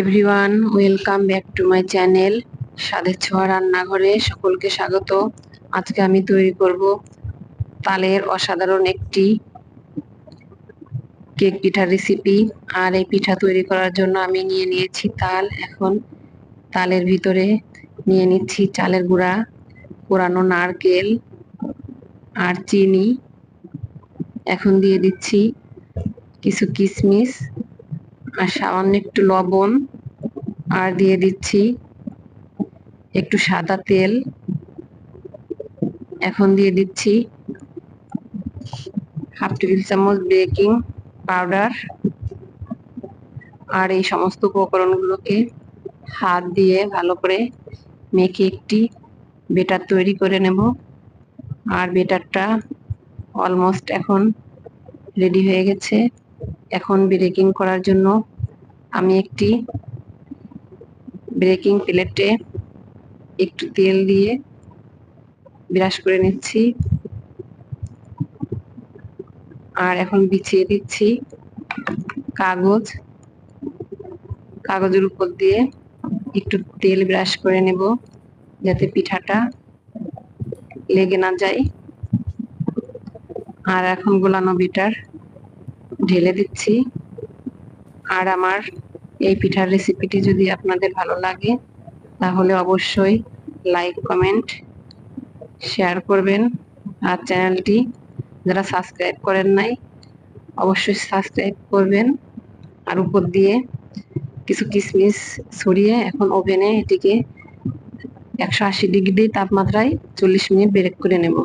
Everyone welcome back to my channel স্বাদের ছোঁয়া রান্নাঘরে সকলকে স্বাগত। আজকে আমি তৈরি করব তালের অসাধারণ একটি কেক পিঠার রেসিপি আর এই পিঠা তৈরি করার জন্য আমি নিয়ে নিয়েছি তাল। এখন তালের ভিতরে নিয়ে নিচ্ছি চালের গুঁড়া কোরানো নারকেল আর চিনি। এখন দিয়ে দিচ্ছি কিছু কিশমিশ আর সামান্য একটু লবণ, আর দিয়ে দিচ্ছি একটু সাদা তেল। এখন দিয়ে দিচ্ছি হাফ টেবিল চামচ বেকিং পাউডার। আর এই সমস্ত উপকরণগুলোকে হাত দিয়ে ভালো করে মেখে একটি বেটার তৈরি করে নেব। আর বেটারটা অলমোস্ট এখন রেডি হয়ে গেছে। এখন ব্রেকিং করার জন্য আমি একটি ব্রেকিং প্লেটে একটু তেল দিয়ে ব্রাশ করে নিচ্ছি। আর এখন বিছিয়ে দিচ্ছি কাগজ। কাগজের উপর দিয়ে একটু তেল ব্রাশ করে নেব যাতে পিঠাটা লেগে না যায়। আর এখন গোলানো বিটার ঢেলে দিচ্ছি। আর আমার এই পিঠার রেসিপিটি যদি আপনাদের ভালো লাগে, তাহলে অবশ্যই লাইক কমেন্ট শেয়ার করবেন। আর চ্যানেলটি যারা সাবস্ক্রাইব করেন নাই, অবশ্যই সাবস্ক্রাইব করবেন। আর উপর দিয়ে কিছু কিশমিশ ছড়িয়ে এখন ওভেনে এটিকে একশো আশি ডিগ্রি তাপমাত্রায় চল্লিশ মিনিট ব্রেক করে নেব।